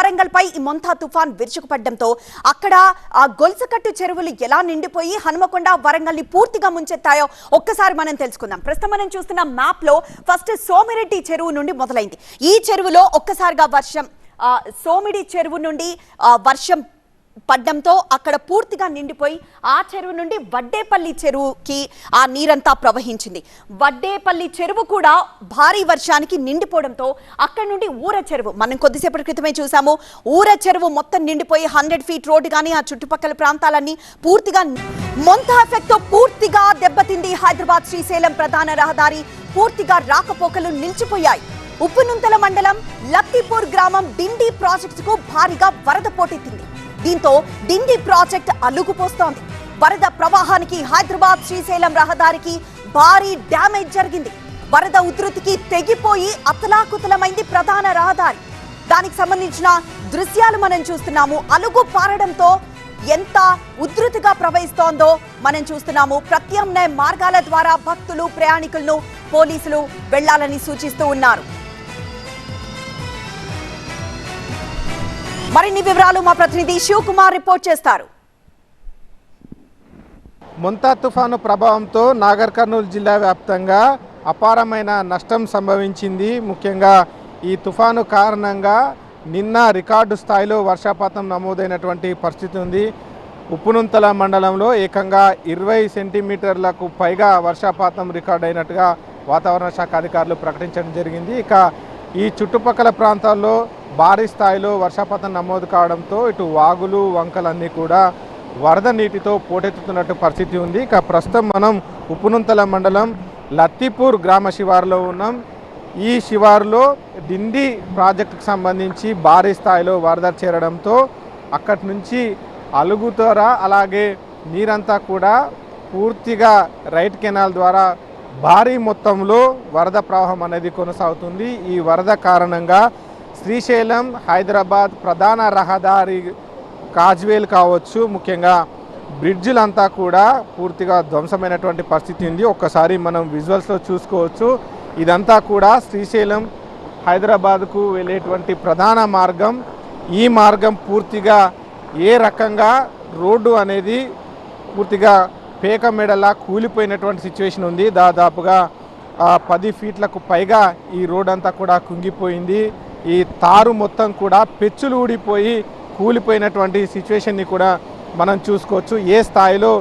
వరంగల్పై ఈ మొంతా తుఫాన్ విరుచుకుపడడంతో అక్కడ ఆ గొలుసకట్టు చెరువులు ఎలా నిండిపోయి హనుమకొండ వరంగల్ని పూర్తిగా ముంచెత్తాయో ఒక్కసారి మనం తెలుసుకుందాం. ప్రస్తుతం మనం చూస్తున్న మ్యాప్లో ఫస్ట్ సోమిరెడ్డి చెరువు నుండి మొదలైంది. ఈ చెరువులో ఒక్కసారిగా వర్షం సోమిడి చెరువు నుండి వర్షం పడ్డంతో అక్కడ పూర్తిగా నిండిపోయి ఆ చెరువు నుండి వడ్డేపల్లి చెరువుకి ఆ నీరంతా ప్రవహించింది. వడ్డేపల్లి చెరువు కూడా భారీ వర్షానికి నిండిపోవడంతో అక్కడ నుండి ఊర చెరువు మనం కొద్దిసేపటి క్రితమే చూసాము ఊర చెరువు మొత్తం నిండిపోయి హండ్రెడ్ ఫీట్ రోడ్డు కానీ ఆ చుట్టుపక్కల ప్రాంతాలన్నీ పూర్తిగా మొంత పూర్తిగా దెబ్బతింది హైదరాబాద్ శ్రీశైలం ప్రధాన రహదారి. పూర్తిగా రాకపోకలు నిలిచిపోయాయి. ఉప్పునుంతల మండలం లక్తిపూర్ గ్రామం డిండి ప్రాజెక్టుకు భారీగా వరద పోటెత్తింది. దీంతో డిండి ప్రాజెక్ట్ అలుగుపోస్తోంది. వరద ప్రవాహానికి హైదరాబాద్ శ్రీశైలం రహదారికి భారీ డ్యామేజ్ జరిగింది. వరద ఉధృతికి తెగిపోయి అతలాకుతలమైంది ప్రధాన రహదారి. దానికి సంబంధించిన దృశ్యాలు మనం చూస్తున్నాము. అలుగు పారడంతో ఎంత ఉధృతిగా ప్రవహిస్తోందో మనం చూస్తున్నాము. ప్రత్యామ్నాయ మార్గాల ద్వారా భక్తులు ప్రయాణికులను పోలీసులు వెళ్ళాలని సూచిస్తూ ఉన్నారు. మరిన్ని వివరాలు మా ప్రతినిధి శివకుమార్ రిపోర్ట్ చేస్తారు. ముంతా తుఫాను ప్రభావంతో నాగర్ కర్నూలు జిల్లా వ్యాప్తంగా అపారమైన నష్టం సంభవించింది. ముఖ్యంగా ఈ తుఫాను కారణంగా నిన్న రికార్డు స్థాయిలో వర్షపాతం నమోదైనటువంటి పరిస్థితి ఉంది. ఉప్పునుంతల మండలంలో ఏకంగా ఇరవై సెంటీమీటర్లకు పైగా వర్షపాతం రికార్డు అయినట్టుగా వాతావరణ శాఖ అధికారులు ప్రకటించడం జరిగింది. ఇక ఈ చుట్టుపక్కల ప్రాంతాల్లో భారీ స్థాయిలో వర్షపాతం నమోదు కావడంతో ఇటు వాగులు వంకలన్నీ కూడా వరద నీటితో పోటెత్తుతున్నట్టు పరిస్థితి ఉంది. ఇక ప్రస్తుతం మనం ఉప్పునుంతల మండలం లత్తిపూర్ గ్రామ శివారులో ఉన్నాం. ఈ శివారులో డిండి ప్రాజెక్టుకు సంబంధించి భారీ స్థాయిలో వరద చేరడంతో అక్కడి నుంచి అలుగుతోర అలాగే నీరంతా కూడా పూర్తిగా రైట్ కెనాల్ ద్వారా భారీ మొత్తంలో వరద ప్రవాహం అనేది కొనసాగుతుంది. ఈ వరద కారణంగా శ్రీశైలం హైదరాబాద్ ప్రధాన రహదారి కాజ్వేల్ కావచ్చు ముఖ్యంగా బ్రిడ్జిలంతా కూడా పూర్తిగా ధ్వంసమైనటువంటి పరిస్థితి ఉంది. ఒక్కసారి మనం విజువల్స్లో చూసుకోవచ్చు. ఇదంతా కూడా శ్రీశైలం హైదరాబాద్కు వెళ్ళేటువంటి ప్రధాన మార్గం. ఈ మార్గం పూర్తిగా ఏ రకంగా రోడ్డు అనేది పూర్తిగా పేక మెడలా కూలిపోయినటువంటి సిచ్యువేషన్ ఉంది. దాదాపుగా పది ఫీట్లకు పైగా ఈ రోడ్ అంతా కూడా కుంగిపోయింది. ఈ తారు మొత్తం కూడా పెచ్చులు ఊడిపోయి కూలిపోయినటువంటి సిచ్యువేషన్ని కూడా మనం చూసుకోవచ్చు. ఏ స్థాయిలో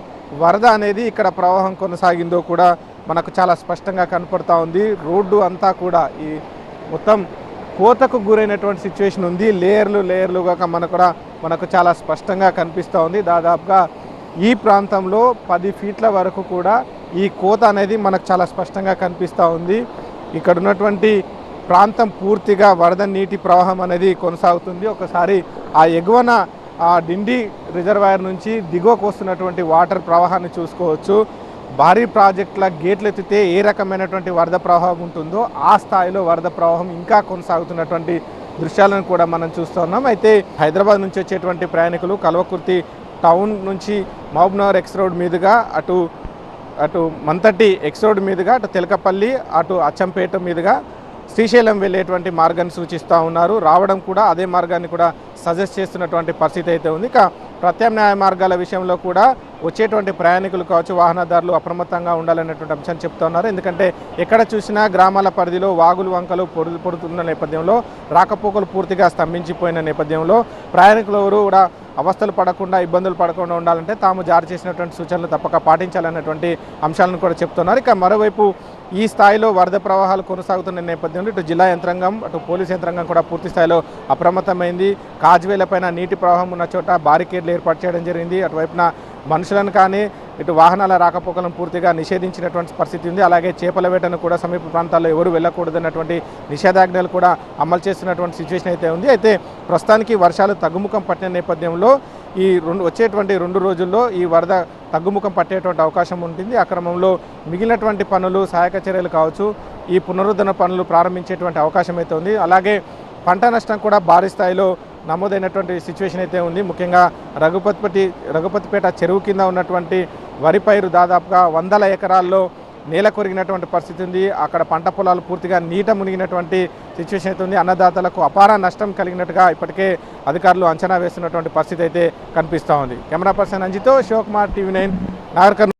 వరద అనేది ఇక్కడ ప్రవాహం కొనసాగిందో కూడా మనకు చాలా స్పష్టంగా కనపడతా ఉంది. రోడ్డు అంతా కూడా ఈ మొత్తం కోతకు గురైనటువంటి సిచ్యువేషన్ ఉంది. లేయర్లు లేయర్లుగా మనకు కూడా మనకు చాలా స్పష్టంగా కనిపిస్తూ ఉంది. దాదాపుగా ఈ ప్రాంతంలో పది ఫీట్ల వరకు కూడా ఈ కోత అనేది మనకు చాలా స్పష్టంగా కనిపిస్తూ ఉంది. ఇక్కడ ఉన్నటువంటి ప్రాంతం పూర్తిగా వరద నీటి ప్రవాహం అనేది కొనసాగుతుంది. ఒకసారి ఆ ఎగువన ఆ డిండి రిజర్వాయర్ నుంచి దిగువకు వస్తున్నటువంటి వాటర్ ప్రవాహాన్ని చూసుకోవచ్చు. భారీ ప్రాజెక్టుల గేట్లు ఎత్తితే ఏ రకమైనటువంటి వరద ప్రవాహం ఉంటుందో ఆ స్థాయిలో వరద ప్రవాహం ఇంకా కొనసాగుతున్నటువంటి దృశ్యాలను కూడా మనం చూస్తున్నాం అయితే హైదరాబాద్ నుంచి వచ్చేటువంటి ప్రయాణికులు కల్వకుర్తి టౌన్ నుంచి మహబూబ్నగర్ ఎక్స్ రోడ్ మీదుగా అటు అటు మంతటి ఎక్స్ రోడ్ మీదుగా అటు తెలకపల్లి అటు అచ్చంపేట మీదుగా శ్రీశైలం వెళ్ళేటువంటి మార్గాన్ని సూచిస్తూ ఉన్నారు. రావడం కూడా అదే మార్గాన్ని కూడా సజెస్ట్ చేస్తున్నటువంటి పరిస్థితి అయితే ఉంది. ఇక ప్రత్యామ్నాయ మార్గాల విషయంలో కూడా వచ్చేటువంటి ప్రయాణికులు కావచ్చు వాహనదారులు అప్రమత్తంగా ఉండాలనేటువంటి అంశాన్ని చెప్తున్నారు ఎందుకంటే ఎక్కడ చూసినా గ్రామాల పరిధిలో వాగులు వంకలు పొడు పొడుతున్న నేపథ్యంలో రాకపోకలు పూర్తిగా స్తంభించిపోయిన నేపథ్యంలో ప్రయాణికులు ఎవరు కూడా అవస్థలు పడకుండా ఇబ్బందులు పడకుండా ఉండాలంటే తాము జారీ చేసినటువంటి సూచనలు తప్పక పాటించాలన్నటువంటి అంశాలను కూడా చెప్తున్నారు. ఇక మరోవైపు ఈ స్థాయిలో వరద ప్రవాహాలు కొనసాగుతున్న నేపథ్యంలో ఇటు జిల్లా యంత్రాంగం అటు పోలీస్ యంత్రాంగం కూడా పూర్తి స్థాయిలో అప్రమత్తమైంది. కాజ్వేల పైన నీటి ప్రవాహం ఉన్న చోట బారికేడ్లు ఏర్పాటు చేయడం జరిగింది. అటువైపున మనుషులను కానీ ఇటు వాహనాల రాకపోకలను పూర్తిగా నిషేధించినటువంటి పరిస్థితి ఉంది. అలాగే చేపల వేటను కూడా సమీప ప్రాంతాల్లో ఎవరు వెళ్ళకూడదన్నటువంటి నిషేధాజ్ఞలు కూడా అమలు చేస్తున్నటువంటి సిచ్యువేషన్ అయితే ఉంది. అయితే ప్రస్తుతానికి వర్షాలు తగ్గుముఖం పట్టిన నేపథ్యంలో ఈ రెండు వచ్చేటువంటి రెండు రోజుల్లో ఈ వరద తగ్గుముఖం పట్టేటువంటి అవకాశం ఉంటుంది. ఆ క్రమంలో మిగిలినటువంటి పనులు సహాయక చర్యలు కావచ్చు ఈ పునరుద్ధరణ పనులు ప్రారంభించేటువంటి అవకాశం అయితే ఉంది. అలాగే పంట నష్టం కూడా భారీ స్థాయిలో నమోదైనటువంటి సిచ్యువేషన్ అయితే ఉంది. ముఖ్యంగా రఘుపతిపతి రఘుపతిపేట చెరువు కింద ఉన్నటువంటి వరి పైరు దాదాపుగా వందల ఎకరాల్లో నేల కొరిగినటువంటి పరిస్థితి ఉంది. అక్కడ పంట పొలాలు పూర్తిగా నీట మునిగినటువంటి సిచ్యువేషన్ అయితే ఉంది. అన్నదాతలకు అపార నష్టం కలిగినట్టుగా ఇప్పటికే అధికారులు అంచనా వేస్తున్నటువంటి పరిస్థితి అయితే కనిపిస్తూ ఉంది. కెమెరా పర్సన్ అంజితో శివకుమార్ టీవీ నైన్ నాగర్